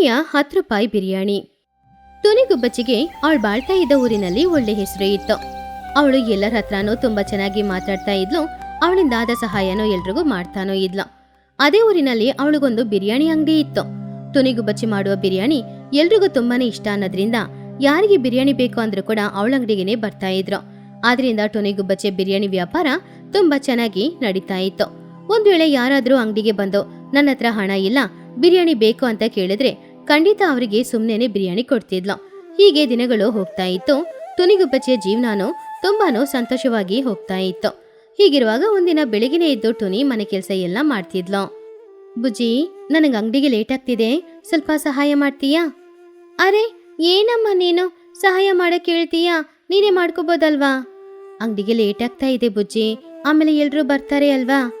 ಟುನಿಯ ಹತ್ತು ರೂಪಾಯಿ ಬಿರಿಯಾನಿ. ತುನಿಗುಬ್ಬಚ್ಚಿಗೆ ಅವಳು ಬಾಳ್ತಾ ಇದ್ದ ಊರಿನಲ್ಲಿ ಒಳ್ಳೆ ಹೆಸರು ಇತ್ತು. ಅವಳು ಎಲ್ಲರ ಹತ್ರನೂ ತುಂಬಾ ಚೆನ್ನಾಗಿ ಮಾತಾಡ್ತಾ ಇದ್ಲು, ಅವಳಿಂದ ಆದ ಸಹಾಯನೂ ಎಲ್ರಿಗೂ ಮಾಡ್ತಾನೋ ಇದ್ಲು. ಅದೇ ಊರಿನಲ್ಲಿ ಅವಳಿಗೊಂದು ಬಿರಿಯಾನಿ ಅಂಗಡಿ ಇತ್ತು. ತುನಿಗುಬ್ಬಚ್ಚಿ ಮಾಡುವ ಬಿರಿಯಾನಿ ಎಲ್ರಿಗೂ ತುಂಬಾನೇ ಇಷ್ಟ ಅನ್ನೋದ್ರಿಂದ ಯಾರಿಗೆ ಬಿರಿಯಾನಿ ಬೇಕು ಅಂದ್ರೂ ಕೂಡ ಅವಳ ಅಂಗಡಿಗೆನೆ ಬರ್ತಾ ಇದ್ರು. ಆದ್ರಿಂದ ಟೊನಿಗುಬ್ಬಚ್ಚೆ ಬಿರಿಯಾನಿ ವ್ಯಾಪಾರ ತುಂಬಾ ಚೆನ್ನಾಗಿ ನಡೀತಾ ಇತ್ತು. ಒಂದ್ ವೇಳೆ ಯಾರಾದ್ರೂ ಅಂಗಡಿಗೆ ಬಂದು ನನ್ನ ಹತ್ರ ಹಣ ಇಲ್ಲ, ಬಿರಿಯಾನಿ ಬೇಕು ಅಂತ ಕೇಳಿದ್ರೆ ಖಂಡಿತ ಅವರಿಗೆ ಸುಮ್ಮನೆ ಬಿರಿಯಾನಿ ಕೊಡ್ತಿದ್ಲು. ಹೀಗೆ ದಿನಗಳು ಹೋಗ್ತಾ ಇತ್ತು. ಟುನಿಗುಬ್ಬಚ್ಚಿಯ ಜೀವನಾನು ತುಂಬಾನು ಸಂತೋಷವಾಗಿ ಹೋಗ್ತಾ ಇತ್ತು. ಹೀಗಿರುವಾಗ ಒಂದಿನ ಬೆಳಗಿನ ಎದ್ದು ಟುನಿ ಮನೆ ಕೆಲಸ ಎಲ್ಲ ಮಾಡ್ತಿದ್ಲು. ಬುಜ್ಜಿ, ನನಗೆ ಅಂಗಡಿಗೆ ಲೇಟ್ ಆಗ್ತಿದೆ. ಸ್ವಲ್ಪ ಸಹಾಯ ಮಾಡ್ತೀಯಾ? ಅರೆ, ಏನಮ್ಮ ನೀನು? ಸಹಾಯ ಮಾಡಕ್ ಹೇಳ್ತೀಯಾ? ನೀನೇ ಮಾಡ್ಕೋಬೋದಲ್ವಾ? ಅಂಗಡಿಗೆ ಲೇಟ್ ಆಗ್ತಾ ಇದೆ ಬುಜ್ಜಿ. ಆಮೇಲೆ ಎಲ್ಲರೂ ಬರ್ತಾರೆ ಅಲ್ವಾ?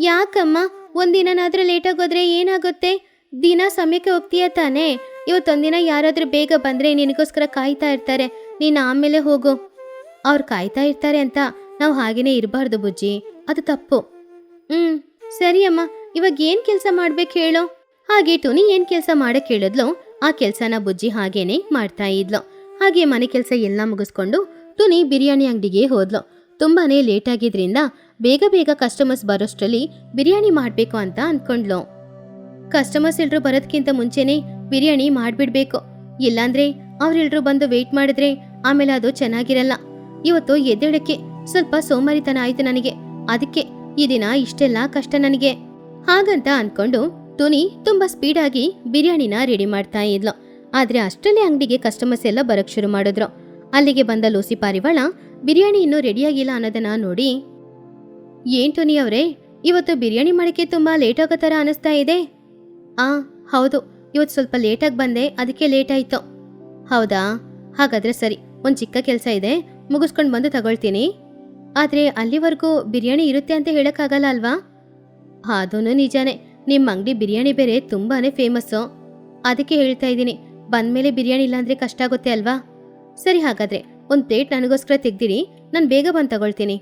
ಯಾಕಮ್ಮ? ಒಂದಿನನಾದ್ರೂ ಲೇಟ್ ಆಗೋದ್ರೆ ಏನಾಗುತ್ತೆ? ದಿನ ಸಮಯಕ್ಕೆ ಹೋಗ್ತೀಯ ತಾನೇ? ಇವತ್ತೊಂದಿನ ಯಾರಾದರೂ ಬೇಗ ಬಂದ್ರೆ ನಿನಗೋಸ್ಕರ ಕಾಯ್ತಾ ಇರ್ತಾರೆ. ನೀನು ಆಮೇಲೆ ಹೋಗು. ಅವ್ರು ಕಾಯ್ತಾ ಇರ್ತಾರೆ ಅಂತ ನಾವು ಹಾಗೇನೇ ಇರಬಾರ್ದು ಬುಜ್ಜಿ. ಅದು ತಪ್ಪು. ಹ್ಮ್, ಸರಿ ಅಮ್ಮ. ಇವಾಗ ಏನು ಕೆಲಸ ಮಾಡ್ಬೇಕು ಹೇಳು? ಹಾಗೆ ಟುನಿ ಏನು ಕೆಲಸ ಮಾಡಕ್ ಹೇಳಿದ್ಲು ಆ ಕೆಲಸನ ಬುಜ್ಜಿ ಹಾಗೇನೆ ಮಾಡ್ತಾ ಇದ್ಲು. ಹಾಗೆ ಮನೆ ಕೆಲಸ ಎಲ್ಲ ಮುಗಿಸ್ಕೊಂಡು ಟುನಿ ಬಿರಿಯಾನಿ ಅಂಗಡಿಗೆ ಹೋದ್ಲು. ತುಂಬಾನೇ ಲೇಟ್ ಆಗಿದ್ರಿಂದ ಬೇಗ ಬೇಗ ಕಸ್ಟಮರ್ಸ್ ಬರೋಷ್ಟರಲ್ಲಿ ಬಿರಿಯಾನಿ ಮಾಡಬೇಕು ಅಂತ ಅನ್ಕೊಂಡ್ಲು ಕಸ್ಟಮರ್ಸ್ ಎಲ್ರು ಬರೋದ್ಕಿಂತ ಮುಂಚೆನೆ ಬಿರಿಯಾನಿ ಮಾಡ್ಬಿಡ್ಬೇಕು. ಇಲ್ಲಾಂದ್ರೆ ಅವ್ರೆಲ್ರು ಬಂದು ವೆಯ್ಟ್ ಮಾಡಿದ್ರೆ ಆಮೇಲೆ ಅದು ಚೆನ್ನಾಗಿರಲ್ಲ. ಇವತ್ತು ಎದ್ದೇಳಕ್ಕೆ ಸ್ವಲ್ಪ ಸೋಮಾರಿತನ ಆಯ್ತು ನನಗೆ. ಅದಕ್ಕೆ ಈ ದಿನ ಇಷ್ಟೆಲ್ಲ ಕಷ್ಟ ನನಗೆ. ಹಾಗಂತ ಅನ್ಕೊಂಡು ತುನಿ ತುಂಬಾ ಸ್ಪೀಡಾಗಿ ಬಿರಿಯಾನಿನ ರೆಡಿ ಮಾಡ್ತಾ ಇದ್ಲು. ಆದ್ರೆ ಅಷ್ಟರಲ್ಲಿ ಅಂಗಡಿಗೆ ಕಸ್ಟಮರ್ಸ್ ಎಲ್ಲ ಬರಕ್ ಶುರು ಮಾಡಿದ್ರು. ಅಲ್ಲಿಗೆ ಬಂದ ಲೂಸಿ ಪಾರಿವಾಳ ಬಿರಿಯಾನಿ ಇನ್ನೂ ರೆಡಿಯಾಗಿಲ್ಲ ಅನ್ನೋದನ್ನ ನೋಡಿ, ಏನ್ ಟೋನಿ ಅವರೇ, ಇವತ್ತು ಬಿರಿಯಾನಿ ಮಾಡಕ್ಕೆ ತುಂಬಾ ಲೇಟ್ ಆಗೋ ಥರ ಅನಿಸ್ತಾ ಇದೆ. ಆ, ಹೌದು. ಇವತ್ತು ಸ್ವಲ್ಪ ಲೇಟಾಗಿ ಬಂದೆ, ಅದಕ್ಕೆ ಲೇಟ್ ಆಯಿತು ಹೌದಾ? ಹಾಗಾದರೆ ಸರಿ, ಒಂದು ಚಿಕ್ಕ ಕೆಲಸ ಇದೆ, ಮುಗಿಸ್ಕೊಂಡು ಬಂದು ತಗೊಳ್ತೀನಿ. ಆದರೆ ಅಲ್ಲಿವರೆಗೂ ಬಿರಿಯಾನಿ ಇರುತ್ತೆ ಅಂತ ಹೇಳೋಕ್ಕಾಗಲ್ಲ ಅಲ್ವಾ? ಅದೂ ನಿಜಾನೇ. ನಿಮ್ಮ ಅಂಗಡಿ ಬಿರಿಯಾನಿ ಬೇರೆ ತುಂಬಾ ಫೇಮಸ್ಸು. ಅದಕ್ಕೆ ಹೇಳ್ತಾ ಇದ್ದೀನಿ, ಬಂದ್ಮೇಲೆ ಬಿರಿಯಾನಿ ಇಲ್ಲಾಂದರೆ ಕಷ್ಟ ಆಗುತ್ತೆ ಅಲ್ವಾ? ಸರಿ ಹಾಗಾದರೆ, ಒಂದು ಪ್ಲೇಟ್ ನನಗೋಸ್ಕರ ತೆಗ್ದಿಡಿ, ನಾನು ಬೇಗ ಬಂದು ತಗೊಳ್ತೀನಿ.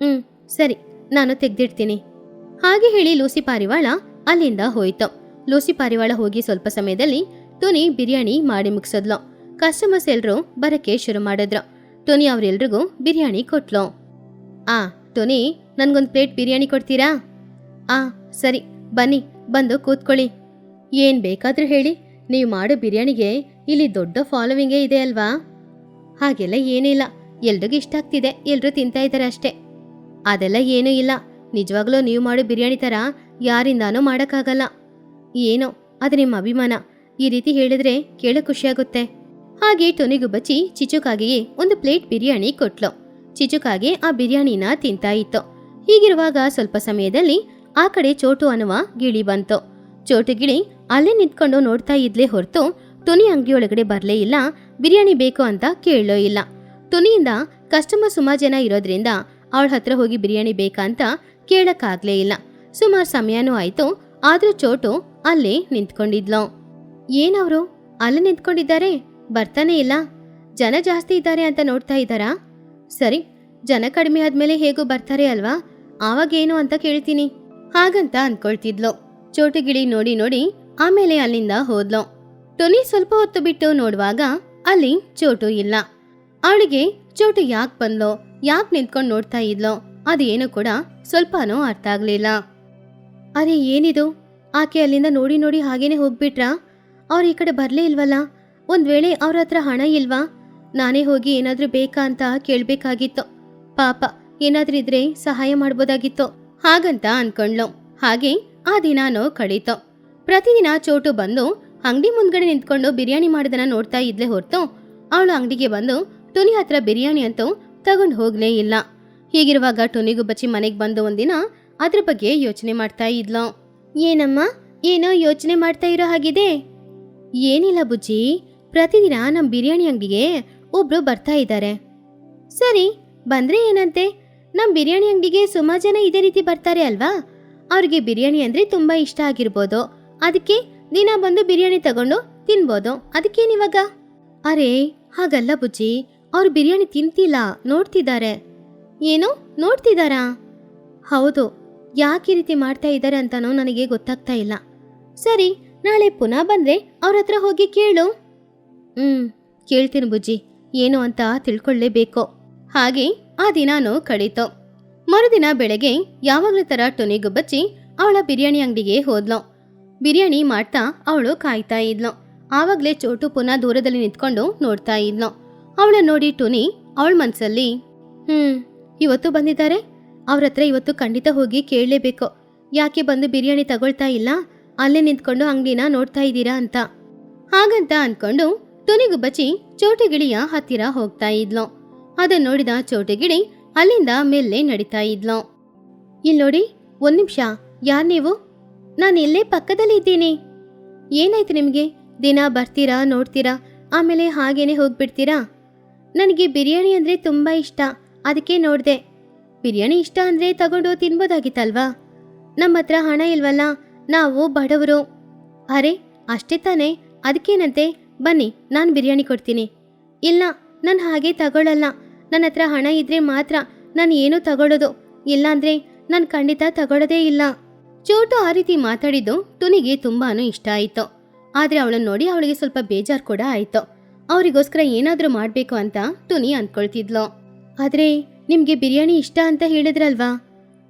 ಹ್ಞೂ ಸರಿ, ನಾನು ತೆಗ್ದಿಡ್ತೀನಿ. ಹಾಗೆ ಹೇಳಿ ಲೂಸಿ ಪಾರಿವಾಳ ಅಲ್ಲಿಂದ ಹೋಯ್ತು. ಲೂಸಿ ಪಾರಿವಾಳ ಹೋಗಿ ಸ್ವಲ್ಪ ಸಮಯದಲ್ಲಿ ಟೋನಿ ಬಿರಿಯಾನಿ ಮಾಡಿ ಮುಗಿಸಿದ್ಲು. ಕಸ್ಟಮರ್ಸ್ ಎಲ್ರು ಬರಕ್ಕೆ ಶುರು ಮಾಡಿದ್ರು. ಟೋನಿ ಅವರೆಲ್ರಿಗೂ ಬಿರಿಯಾನಿ ಕೊಟ್ಲು. ಆ, ಟೋನಿ, ನನ್ಗೊಂದು ಪ್ಲೇಟ್ ಬಿರಿಯಾನಿ ಕೊಡ್ತೀರಾ? ಆ, ಸರಿ, ಬನ್ನಿ, ಬಂದು ಕೂತ್ಕೊಳ್ಳಿ. ಏನ್ ಬೇಕಾದರೂ ಹೇಳಿ, ನೀವು ಮಾಡೋ ಬಿರಿಯಾನಿಗೆ ಇಲ್ಲಿ ದೊಡ್ಡ ಫಾಲೋವಿಂಗೇ ಇದೆ ಅಲ್ವಾ? ಹಾಗೆಲ್ಲ ಏನಿಲ್ಲ ಎಲ್ರಿಗೂ ಇಷ್ಟ ಆಗ್ತಿದೆ. ಎಲ್ಲರೂ ತಿಂತಾ ಇದ್ದಾರೆ ಅಷ್ಟೇ. ಅದೆಲ್ಲ ಏನೂ ಇಲ್ಲ. ನಿಜವಾಗ್ಲೂ ನೀವು ಮಾಡೋ ಬಿರಿಯಾನಿ ಥರ ಯಾರಿಂದಾನೂ ಮಾಡೋಕ್ಕಾಗಲ್ಲ. ಏನೋ, ಅದು ನಿಮ್ಮ ಅಭಿಮಾನ. ಈ ರೀತಿ ಹೇಳಿದ್ರೆ ಕೇಳ ಖುಷಿಯಾಗುತ್ತೆ. ಹಾಗೆ ಟೊನಿಗು ಬಚ್ಚಿ ಚಿಚುಕಾಗಿಯೇ ಒಂದು ಪ್ಲೇಟ್ ಬಿರಿಯಾನಿ ಕೊಟ್ಲು. ಚಿಚುಕಾಗೆ ಆ ಬಿರಿಯಾನಿನ ತಿಂತಾ ಇತ್ತು. ಹೀಗಿರುವಾಗ ಸ್ವಲ್ಪ ಸಮಯದಲ್ಲಿ ಆ ಕಡೆ ಚೋಟು ಅನ್ನುವ ಗಿಳಿ ಬಂತು. ಚೋಟು ಗಿಳಿ ಅಲ್ಲೇ ನಿಂತ್ಕೊಂಡು ನೋಡ್ತಾ ಇದ್ಲೇ ಹೊರತು ಟೊನಿ ಅಂಗಡಿಯೊಳಗಡೆ ಬರ್ಲೇ ಇಲ್ಲ, ಬಿರಿಯಾನಿ ಬೇಕು ಅಂತ ಕೇಳೋ ಇಲ್ಲ. ಟೊನಿಯಿಂದ ಕಸ್ಟಮರ್ ಸುಮಾರು ಜನ ಇರೋದ್ರಿಂದ ಅವಳ ಹತ್ರ ಹೋಗಿ ಬಿರಿಯಾನಿ ಬೇಕಾ ಅಂತ ಕೇಳಕ್ಕಾಗ್ಲೇ ಇಲ್ಲ. ಸುಮಾರು ಸಮಯನೂ ಆಯ್ತು, ಆದ್ರೂ ಚೋಟು ಅಲ್ಲೇ ನಿಂತ್ಕೊಂಡಿದ್ಲು. ಏನವರು? ಅಲ್ಲಿ ನಿಂತ್ಕೊಂಡಿದ್ದಾರೆ? ಬರ್ತಾನೆ ಇಲ್ಲ. ಜನ ಜಾಸ್ತಿ ಇದ್ದಾರೆ ಅಂತ ನೋಡ್ತಾ ಇದ್ದಾರಾ? ಸರಿ, ಜನ ಕಡಿಮೆ ಆದ್ಮೇಲೆ ಹೇಗೂ ಬರ್ತಾರೆ ಅಲ್ವಾ? ಆವಾಗೇನು ಅಂತ ಕೇಳ್ತೀನಿ. ಹಾಗಂತ ಅಂದ್ಕೊಳ್ತಿದ್ಲು ಚೋಟು ಗಿಳಿ ನೋಡಿ ನೋಡಿ ಆಮೇಲೆ ಅಲ್ಲಿಂದ ಹೋದ್ಲು. ಟೊನಿ ಸ್ವಲ್ಪ ಹೊತ್ತು ಬಿಟ್ಟು ನೋಡುವಾಗ ಅಲ್ಲಿ ಚೋಟು ಇಲ್ಲ. ಅವಳಿಗೆ ಚೋಟು ಯಾಕೆ ಬಂದ್ಲೋ? ಯಾಕೆ ನಿಂತ್ಕೊಂಡು ನೋಡ್ತಾ ಇದ್ಲೋ? ಅದೇನು ಕೂಡ ಸ್ವಲ್ಪನೂ ಅರ್ಥ ಆಗ್ಲಿಲ್ಲ. ಅರೆ, ಏನಿದು? ಆಕೆ ಅಲ್ಲಿಂದ ನೋಡಿ ನೋಡಿ ಹಾಗೇನೆ ಹೋಗ್ಬಿಟ್ರಾ? ಅವ್ರು ಈ ಕಡೆ ಬರ್ಲೇ ಇಲ್ವಲ್ಲ? ಒಂದ್ ವೇಳೆ ಅವ್ರ ಹತ್ರ ಹಣ ಇಲ್ವಾ? ನಾನೇ ಹೋಗಿ ಏನಾದ್ರೂ ಬೇಕಾ ಅಂತ ಕೇಳ್ಬೇಕಾಗಿತ್ತು. ಪಾಪ, ಏನಾದ್ರೂ ಇದ್ರೆ ಸಹಾಯ ಮಾಡ್ಬೋದಾಗಿತ್ತು. ಹಾಗಂತ ಅನ್ಕೊಂಡ್ಲು ಹಾಗೆ ಆ ದಿನಾನೋ ಕಳೀತು. ಪ್ರತಿದಿನ ಚೋಟು ಬಂದು ಅಂಗಡಿ ಮುಂದ್ಗಡೆ ನಿಂತ್ಕೊಂಡು ಬಿರಿಯಾನಿ ಮಾಡೋದನ್ನ ನೋಡ್ತಾ ಇದ್ಲೇ ಹೊರತು ಅವಳು ಅಂಗಡಿಗೆ ಬಂದು ಟುನಿ ಹತ್ರ ಬಿರಿಯಾನಿ ಅಂತೂ ತಗೊಂಡು ಹೋಗ್ಲೇ ಇಲ್ಲ. ಹೀಗಿರುವಾಗ ಟುನಿಗೂ ಬಚ್ಚಿ ಮನೆಗೆ ಬಂದು ಒಂದಿನ ಅದ್ರ ಬಗ್ಗೆ ಯೋಚನೆ ಮಾಡ್ತಾ ಇದ್ಲು. ಏನಮ್ಮ? ಏನೋ ಯೋಚನೆ ಮಾಡ್ತಾ ಇರೋ ಹಾಗಿದೆ? ಏನಿಲ್ಲ ಬುಜ್ಜಿ. ಪ್ರತಿದಿನ ನಮ್ಮ ಬಿರಿಯಾನಿ ಅಂಗಡಿಗೆ ಒಬ್ರು ಬರ್ತಾ ಇದ್ದಾರೆ. ಸರಿ, ಬಂದ್ರೆ ಏನಂತೆ? ನಮ್ಮ ಬಿರಿಯಾನಿ ಅಂಗಡಿಗೆ ಸುಮಾರು ಜನ ಇದೇ ರೀತಿ ಬರ್ತಾರೆ ಅಲ್ವಾ? ಅವ್ರಿಗೆ ಬಿರಿಯಾನಿ ಅಂದ್ರೆ ತುಂಬಾ ಇಷ್ಟ ಆಗಿರ್ಬೋದು. ಅದಕ್ಕೆ ದಿನ ಬಂದು ಬಿರಿಯಾನಿ ತಗೊಂಡು ತಿನ್ಬೋದು. ಅದಕ್ಕೇನಿವಾಗ ಅರೆ, ಹಾಗಲ್ಲ ಬುಜ್ಜಿ. ಅವ್ರು ಬಿರಿಯಾನಿ ತಿಂತಿಲ್ಲ. ನೋಡ್ತಿದ್ದಾರೆ. ಏನು? ನೋಡ್ತಿದ್ದಾರಾ? ಹೌದು. ಯಾಕೆ ರೀತಿ ಮಾಡ್ತಾ ಇದ್ದಾರೆ ಅಂತನೋ ನನಗೆ ಗೊತ್ತಾಗ್ತಾ ಇಲ್ಲ. ಸರಿ, ನಾಳೆ ಪುನಃ ಬಂದ್ರೆ ಅವ್ರ ಹತ್ರ ಹೋಗಿ ಕೇಳು. ಹ್ಮ್, ಕೇಳ್ತೀನಿ ಬುಜ್ಜಿ. ಏನು ಅಂತ ತಿಳ್ಕೊಳ್ಳೇಬೇಕು. ಹಾಗೆ ಆ ದಿನಾನು ಕಳೀತು. ಮರುದಿನ ಬೆಳಗ್ಗೆ ಯಾವಾಗಲೂ ತರ ಟೊನಿಗು ಬಚ್ಚಿ ಅವಳ ಬಿರಿಯಾನಿ ಅಂಗಡಿಗೆ ಹೋದ್ಲು. ಬಿರಿಯಾನಿ ಮಾಡ್ತಾ ಅವಳು ಕಾಯ್ತಾ ಇದ್ಲು. ಆವಾಗ್ಲೇ ಚೋಟು ಪುನಃ ದೂರದಲ್ಲಿ ನಿಂತ್ಕೊಂಡು ನೋಡ್ತಾ ಇದ್ಲು. ಅವಳ ನೋಡಿ ಟುನಿ ಅವಳ ಮನಸ್ಸಲ್ಲಿ ಹ್ಮ್, ಇವತ್ತು ಬಂದಿದ್ದಾರೆ? ಅವ್ರ ಹತ್ರ ಇವತ್ತು ಖಂಡಿತ ಹೋಗಿ ಕೇಳಲೇಬೇಕು. ಯಾಕೆ ಬಂದು ಬಿರಿಯಾನಿ ತಗೊಳ್ತಾ ಇಲ್ಲ? ಅಲ್ಲೇ ನಿಂತ್ಕೊಂಡು ಅಂಗಡಿನ ನೋಡ್ತಾ ಇದ್ದೀರಾ ಅಂತ. ಹಾಗಂತ ಅನ್ಕೊಂಡು ತುನಿಗು ಬಚ್ಚಿ ಚೋಟಗಿಳಿಯ ಹತ್ತಿರ ಹೋಗ್ತಾ ಇದ್ಲು. ಅದನ್ನ ನೋಡಿದ ಚೋಟಗಿಳಿ ಅಲ್ಲಿಂದ ಮೆಲ್ಲೆ ನಡೀತಾ ಇದ್ಲು. ಇಲ್ಲಿ ನೋಡಿ, ಒಂದ್ ನಿಮಿಷ, ಯಾರ್ ನೀವು? ನಾನು ಇಲ್ಲೇ ಪಕ್ಕದಲ್ಲಿ ಇದ್ದೀನಿ. ಏನಾಯ್ತು ನಿಮಗೆ? ದಿನ ಬರ್ತೀರಾ, ನೋಡ್ತೀರಾ? ಆಮೇಲೆ ಹಾಗೇನೆ ಹೋಗ್ಬಿಡ್ತೀರಾ? ನನಗೆ ಬಿರಿಯಾನಿ ಅಂದ್ರೆ ತುಂಬಾ ಇಷ್ಟ. ಅದಕ್ಕೆ ನೋಡ್ದೆ. ಬಿರಿಯಾನಿ ಇಷ್ಟ ಅಂದ್ರೆ ತಗೊಂಡು ತಿನ್ಬೋದಾಗಿತ್ತಲ್ವಾ? ನಮ್ಮ ಹತ್ರ ಹಣ ಇಲ್ವಲ್ಲ, ನಾವು ಬಡವರು. ಅರೆ, ಅಷ್ಟೇ ತಾನೇ. ಅದಕ್ಕೇನಂತೆ? ಬನ್ನಿ, ನಾನು ಬಿರಿಯಾನಿ ಕೊಡ್ತೀನಿ. ಇಲ್ಲ, ನಾನು ಹಾಗೆ ತಗೊಳ್ಳಲ್ಲ ನನ್ನ ಹತ್ರ ಹಣ ಇದ್ರೆ ಮಾತ್ರ ನಾನು ಏನೂ ತಗೊಳ್ಳೋದು ಇಲ್ಲಾಂದ್ರೆ ನಾನು ಖಂಡಿತ ತಗೊಳ್ಳೋದೇ ಇಲ್ಲ. ಚೋಟು ಆ ರೀತಿ ಮಾತಾಡಿದ್ದು ಟುನಿಗೆ ತುಂಬಾ ಇಷ್ಟ ಆಯಿತು. ಆದರೆ ಅವಳನ್ನು ನೋಡಿ ಅವಳಿಗೆ ಸ್ವಲ್ಪ ಬೇಜಾರು ಕೂಡ ಆಯಿತು. ಅವರಿಗೋಸ್ಕರ ಏನಾದರೂ ಮಾಡಬೇಕು ಅಂತ ಟುನಿ ಅಂದ್ಕೊಳ್ತಿದ್ಲು ಆದ್ರೆ ನಿಮಗೆ ಬಿರಿಯಾನಿ ಇಷ್ಟ ಅಂತ ಹೇಳಿದ್ರಲ್ವಾ?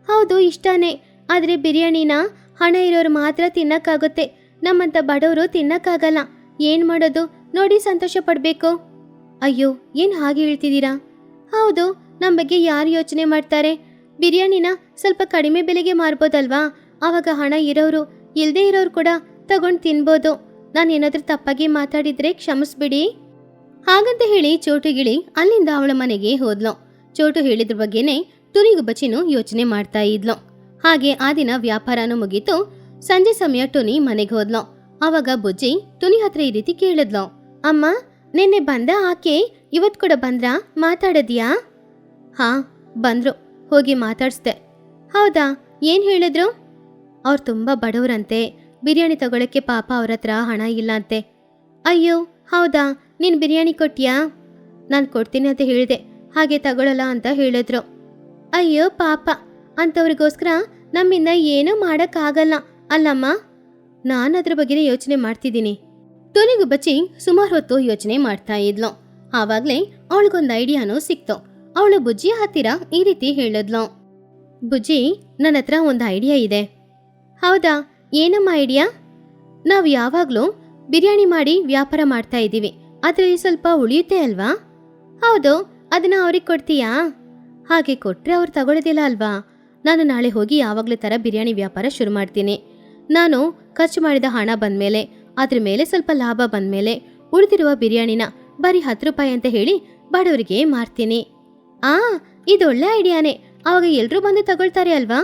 ಹೌದು, ಇಷ್ಟನೇ. ಆದರೆ ಬಿರಿಯಾನಿನ ಹಣ ಇರೋರು ಮಾತ್ರ ತಿನ್ನಕ್ಕಾಗುತ್ತೆ. ನಮ್ಮಂತ ಬಡವರು ತಿನ್ನಕ್ಕಾಗಲ್ಲ. ಏನು ಮಾಡೋದು? ನೋಡಿ ಸಂತೋಷ ಪಡ್ಬೇಕು. ಅಯ್ಯೋ, ಏನು ಹಾಗೆ ಹೇಳ್ತಿದ್ದೀರಾ? ಹೌದು ನಮ್ಮ ಬಗ್ಗೆ ಯಾರು ಯೋಚನೆ ಮಾಡ್ತಾರೆ? ಬಿರಿಯಾನಿನ ಸ್ವಲ್ಪ ಕಡಿಮೆ ಬೆಲೆಗೆ ಮಾರ್ಬೋದಲ್ವಾ? ಆವಾಗ ಹಣ ಇರೋರು ಇಲ್ಲದೇ ಇರೋರು ಕೂಡ ತಗೊಂಡು ತಿನ್ಬೋದು. ನಾನು ಏನಾದ್ರೂ ತಪ್ಪಾಗಿ ಮಾತಾಡಿದ್ರೆ ಕ್ಷಮಿಸ್ಬಿಡಿ. ಹಾಗಂತ ಹೇಳಿ ಚೋಟುಗಿಳಿ ಅಲ್ಲಿಂದ ಅವಳ ಮನೆಗೆ ಹೋದ್ಲು. ಚೋಟು ಹೇಳಿದ್ರ ಬಗ್ಗೆನೆ ಟುನಿಗು ಬಚಿನು ಯೋಚನೆ ಮಾಡ್ತಾ ಇದ್ಲು. ಹಾಗೆ ಆ ದಿನ ವ್ಯಾಪಾರನೂ ಮುಗೀತು. ಸಂಜೆ ಸಮಯ ಟುನಿ ಮನೆಗೆ ಹೋದ್ಲು. ಅವಾಗ ಬುಜ್ಜಿ ಟುನಿ ಹತ್ರ ಈ ರೀತಿ ಕೇಳಿದ್ಲು. ಅಮ್ಮ, ನಿನ್ನೆ ಬಂದ ಆಕೆ ಇವತ್ ಕೂಡ ಬಂದ್ರ? ಮಾತಾಡದಿಯಾ? ಹಾ, ಬಂದ್ರು. ಹೋಗಿ ಮಾತಾಡ್ಸ್ದೆ. ಹೌದಾ? ಏನ್ ಹೇಳಿದ್ರು? ಅವ್ರು ತುಂಬಾ ಬಡವರಂತೆ. ಬಿರಿಯಾನಿ ತಗೊಳಕ್ಕೆ ಪಾಪ ಅವ್ರ ಹತ್ರ ಹಣ ಇಲ್ಲ ಅಂತೆ ಅಯ್ಯೋ, ಹೌದಾ? ನೀನ್ ಬಿರಿಯಾನಿ ಕೊಟ್ಟಿಯಾ ನಾನು ಕೊಡ್ತೀನಿ ಅಂತ ಹೇಳಿದೆ. ಹಾಗೆ ತಗೊಳ್ಳಲ್ಲ ಅಂತ ಹೇಳಿದ್ರು. ಅಯ್ಯೋ ಪಾಪ, ಅಂಥವ್ರಿಗೋಸ್ಕರ ನಮ್ಮಿಂದ ಏನೂ ಮಾಡೋಕ್ಕಾಗಲ್ಲ, ಅಲ್ಲಮ್ಮ? ನಾನು ಅದ್ರ ಬಗ್ಗೆನೇ ಯೋಚನೆ ಮಾಡ್ತಿದ್ದೀನಿ. ತುನಿಗು ಬಚ್ಚಿ ಸುಮಾರು ಹೊತ್ತು ಯೋಚನೆ ಮಾಡ್ತಾ ಇದ್ಲು. ಆವಾಗಲೇ ಅವಳಿಗೊಂದು ಐಡಿಯಾನೂ ಸಿಕ್ತು. ಅವಳು ಬುಜ್ಜಿ ಹತ್ತಿರ ಈ ರೀತಿ ಹೇಳಿದ್ಲು. ಬುಜ್ಜಿ ನನ್ನ ಹತ್ರ ಒಂದು ಐಡಿಯಾ ಇದೆ. ಹೌದಾ? ಏನಮ್ಮ ಐಡಿಯಾ? ನಾವು ಯಾವಾಗಲೂ ಬಿರಿಯಾನಿ ಮಾಡಿ ವ್ಯಾಪಾರ ಮಾಡ್ತಾ ಇದ್ದೀವಿ ಅದರಲ್ಲಿ ಸ್ವಲ್ಪ ಉಳಿಯುತ್ತೆ ಅಲ್ವಾ? ಹೌದು ಅದನ್ನ ಅವ್ರಿಗೆ ಕೊಡ್ತೀಯಾ? ಹಾಗೆ ಕೊಟ್ರೆ ಅವ್ರು ತಗೊಳ್ಳೋದಿಲ್ಲ ಅಲ್ವಾ? ನಾನು ನಾಳೆ ಹೋಗಿ ಯಾವಾಗಲೂ ಥರ ಬಿರಿಯಾನಿ ವ್ಯಾಪಾರ ಶುರು ಮಾಡ್ತೀನಿ. ನಾನು ಖರ್ಚು ಮಾಡಿದ ಹಣ ಬಂದಮೇಲೆ, ಅದ್ರ ಮೇಲೆ ಸ್ವಲ್ಪ ಲಾಭ ಬಂದಮೇಲೆ ಉಳಿದಿರುವ ಬಿರಿಯಾನಿನ ಬರೀ ಹತ್ತು ರೂಪಾಯಿ ಅಂತ ಹೇಳಿ ಬಡವರಿಗೆ ಮಾರ್ತೀನಿ. ಆ ಇದೊಳ್ಳೆ ಐಡಿಯಾನೇ. ಆವಾಗ ಎಲ್ಲರೂ ಬಂದು ತಗೊಳ್ತಾರೆ ಅಲ್ವಾ?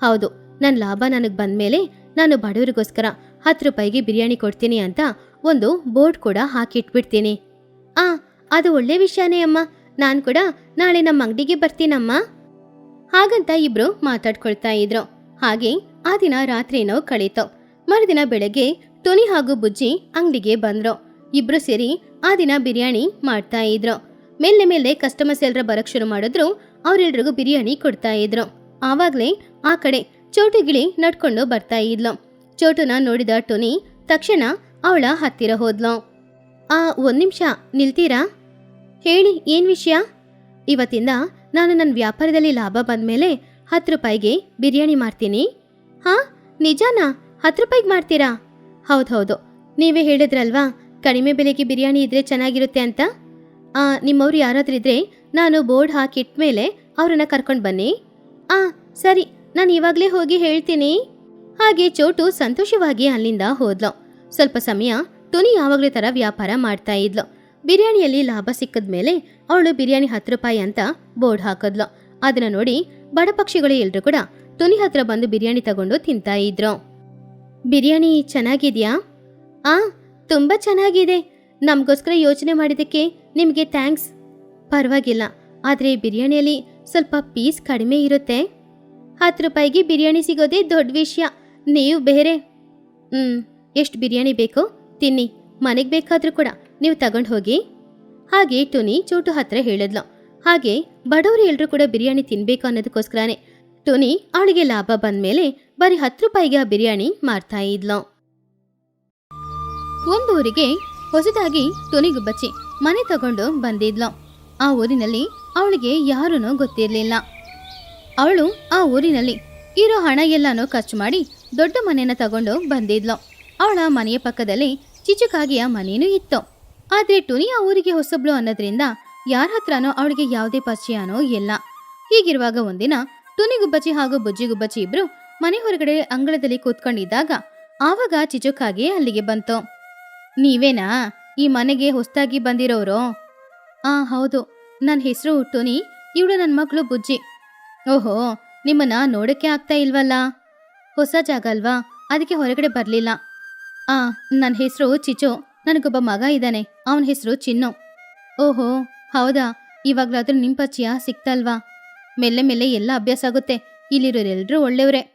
ಹೌದು ನನ್ನ ಲಾಭ ನನಗೆ ಬಂದಮೇಲೆ ನಾನು ಬಡವರಿಗೋಸ್ಕರ ಹತ್ತು ರೂಪಾಯಿಗೆ ಬಿರಿಯಾನಿ ಕೊಡ್ತೀನಿ ಅಂತ ಒಂದು ಬೋರ್ಡ್ ಕೂಡ ಹಾಕಿಟ್ಬಿಡ್ತೀನಿ. ಆ, ಅದು ಒಳ್ಳೆ ವಿಷಯನೇ ಅಮ್ಮ. ನಾನು ಕೂಡ ನಾಳೆ ನಮ್ಮ ಅಂಗಡಿಗೆ ಬರ್ತೀನಮ್ಮ. ಹಾಗಂತ ಇಬ್ರು ಮಾತಾಡ್ಕೊಳ್ತಾ ಇದ್ರು. ಹಾಗೆ ಆ ದಿನ ರಾತ್ರಿನೋ ಕಳೀತು. ಮರುದಿನ ಬೆಳಗ್ಗೆ ಟೊನಿ ಹಾಗೂ ಬುಜ್ಜಿ ಅಂಗಡಿಗೆ ಬಂದ್ರು. ಇಬ್ರು ಸೇರಿ ಆ ದಿನ ಬಿರಿಯಾನಿ ಮಾಡ್ತಾ ಇದ್ರು. ಮೇಲೆ ಮೇಲೆ ಕಸ್ಟಮರ್ಸ್ ಎಲ್ಲರ ಬರಕ್ ಶುರು ಮಾಡಿದ್ರು. ಅವ್ರೆಲ್ರಿಗೂ ಬಿರಿಯಾನಿ ಕೊಡ್ತಾ ಇದ್ರು. ಆವಾಗ್ಲೇ ಆ ಕಡೆ ಚೋಟುಗಿಳಿ ನಡ್ಕೊಂಡು ಬರ್ತಾ ಇದ್ಲು. ಚೋಟುನ ನೋಡಿದ ಟೊನಿ ತಕ್ಷಣ ಅವಳ ಹತ್ತಿರ ಹೋದ್ಲು. ಆ ಒಂದ್ ನಿಮಿಷ ನಿಲ್ತೀರಾ? ಹೇಳಿ, ಏನ್ ವಿಷಯ? ಇವತ್ತಿಂದ ನಾನು ನನ್ನ ವ್ಯಾಪಾರದಲ್ಲಿ ಲಾಭ ಬಂದ್ಮೇಲೆ ಹತ್ತು ರೂಪಾಯಿಗೆ ಬಿರಿಯಾನಿ ಮಾಡ್ತೀನಿ. ಹಾ, ನಿಜಾನಾ? ಹತ್ತು ರೂಪಾಯಿಗೆ ಮಾಡ್ತೀರಾ? ಹೌದು ಹೌದು ನೀವೇ ಹೇಳಿದ್ರಲ್ವಾ, ಕಡಿಮೆ ಬೆಲೆಗೆ ಬಿರಿಯಾನಿ ಇದ್ರೆ ಚೆನ್ನಾಗಿರುತ್ತೆ ಅಂತ? ನಿಮ್ಮವ್ರು ಯಾರಾದ್ರೂ ಇದ್ರೆ ನಾನು ಬೋರ್ಡ್ ಹಾಕಿಟ್ಟ ಮೇಲೆ ಅವ್ರನ್ನ ಕರ್ಕೊಂಡು ಬನ್ನಿ. ಆ, ಸರಿ, ನಾನು ಇವಾಗಲೇ ಹೋಗಿ ಹೇಳ್ತೀನಿ. ಹಾಗೆ ಚೋಟು ಸಂತೋಷವಾಗಿ ಅಲ್ಲಿಂದ ಹೋದ್ಲು. ಸ್ವಲ್ಪ ಸಮಯ ಟುನಿ ಯಾವಾಗಲೇ ಥರ ವ್ಯಾಪಾರ ಮಾಡ್ತಾ ಇದ್ಲು. ಬಿರಿಯಾನಿಯಲ್ಲಿ ಲಾಭ ಸಿಕ್ಕದ ಮೇಲೆ ಅವಳು ಬಿರಿಯಾನಿ ಹತ್ತು ರೂಪಾಯಿ ಅಂತ ಬೋರ್ಡ್ ಹಾಕಿದ್ಲು. ಅದನ್ನ ನೋಡಿ ಬಡ ಪಕ್ಷಿಗಳು ಎಲ್ರು ಕೂಡ ತುನಿ ಹತ್ರ ಬಂದು ಬಿರಿಯಾನಿ ತಗೊಂಡು ತಿಂತಾ ಇದ್ರು. ಬಿರಿಯಾನಿ ಚೆನ್ನಾಗಿದ್ಯಾ? ಆ, ತುಂಬ ಚೆನ್ನಾಗಿದೆ. ನಮಗೋಸ್ಕರ ಯೋಚನೆ ಮಾಡಿದ್ದಕ್ಕೆ ನಿಮಗೆ ಥ್ಯಾಂಕ್ಸ್. ಪರವಾಗಿಲ್ಲ, ಆದರೆ ಬಿರಿಯಾನಿಯಲ್ಲಿ ಸ್ವಲ್ಪ ಪೀಸ್ ಕಡಿಮೆ ಇರುತ್ತೆ. ಹತ್ತು ರೂಪಾಯಿಗೆ ಬಿರಿಯಾನಿ ಸಿಗೋದೇ ದೊಡ್ಡ ವಿಷಯ. ನೀವು ಬೇರೆ. ಹ್ಞೂ ಎಷ್ಟು ಬಿರಿಯಾನಿ ಬೇಕು ತಿನ್ನಿ. ಮನೆಗೆ ಬೇಕಾದರೂ ಕೂಡ. ನೀವು ತಗೊಂಡು ಹೋಗಿ? ಹಾಗೆ ಟೋನಿ ಚೋಟು ಹತ್ರ ಹೇಳಿದ್ಲು. ಹಾಗೆ ಬಡವರು ಎಲ್ಲರೂ ಕೂಡ ಬಿರಿಯಾನಿ ತಿನ್ಬೇಕು ಅನ್ನೋದಕ್ಕೋಸ್ಕರನೇ ಟೋನಿ ಅವಳಿಗೆ ಲಾಭ ಬಂದ್ಮೇಲೆ ಬರೀ ಹತ್ತು ರೂಪಾಯಿಗೆ ಆ ಬಿರಿಯಾನಿ ಮಾರ್ತಾ ಇದ್ಲು. ಒಂದೂರಿಗೆ ಹೊಸದಾಗಿ ಟೋನಿ ಗುಬ್ಬಚ್ಚಿ ಮನೆ ತಗೊಂಡು ಬಂದಿದ್ಲು. ಆ ಊರಿನಲ್ಲಿ ಅವಳಿಗೆ ಯಾರೂ ಗೊತ್ತಿರಲಿಲ್ಲ. ಅವಳು ಆ ಊರಿನಲ್ಲಿ ಇರೋ ಹಣ ಎಲ್ಲನೂ ಖರ್ಚು ಮಾಡಿ ದೊಡ್ಡ ಮನೆಯನ್ನು ತಗೊಂಡು ಬಂದಿದ್ಲು. ಅವಳ ಮನೆಯ ಪಕ್ಕದಲ್ಲಿ ಚಿಚುಕಾಗಿಯ ಮನೆಯೂ ಇತ್ತು. ಆದ್ರೆ ಟುನಿ ಆ ಊರಿಗೆ ಹೊಸಬ್ಳು ಅನ್ನೋದ್ರಿಂದ ಯಾರ ಹತ್ರನೋ ಅವಳಿಗೆ ಯಾವುದೇ ಪರಿಚಯನೋ ಇಲ್ಲ. ಹೀಗಿರುವಾಗ ಒಂದಿನ ಟುನಿ ಗುಬ್ಬಚ್ಚಿ ಹಾಗೂ ಬುಜ್ಜಿ ಗುಬ್ಬಚ್ಚಿ ಇಬ್ರು ಮನೆ ಹೊರಗಡೆ ಅಂಗಳದಲ್ಲಿ ಕೂತ್ಕೊಂಡಿದ್ದಾಗ ಆವಾಗ ಚಿಚುಕಾಗೆ ಅಲ್ಲಿಗೆ ಬಂತು. ನೀವೇನಾ ಈ ಮನೆಗೆ ಹೊಸ್ತಾಗಿ ಬಂದಿರೋರು? ಆ, ಹೌದು. ನನ್ನ ಹೆಸರು ಟುನಿ, ಇವಳು ನನ್ನ ಮಗಳು ಬುಜ್ಜಿ. ಓಹೋ, ನಿಮ್ಮನ್ನ ನೋಡಕ್ಕೆ ಆಗ್ತಾ ಇಲ್ವಲ್ಲ? ಹೊಸ ಜಾಗ ಅಲ್ವಾ? ಅದಕ್ಕೆ ಹೊರಗಡೆ ಬರಲಿಲ್ಲ. ಆ ನನ್ನ ಹೆಸರು ಚಿಚು. ನನಗೊಬ್ಬ ಮಗ ಇದ್ದಾನೆ. ಅವನ ಹೆಸರು ಚಿನ್ನು. ಓಹೋ, ಹೌದಾ? ಇವಾಗ್ಲಾದ್ರೂ ನಿಮ್ಮ ಪರಿಚಯ ಸಿಕ್ತಲ್ವಾ? ಮೆಲ್ಲೆ ಮೆಲ್ಲೆ ಎಲ್ಲ ಅಭ್ಯಾಸ ಆಗುತ್ತೆ. ಇಲ್ಲಿರೋರೆಲ್ಲರೂ ಒಳ್ಳೆಯವರೇ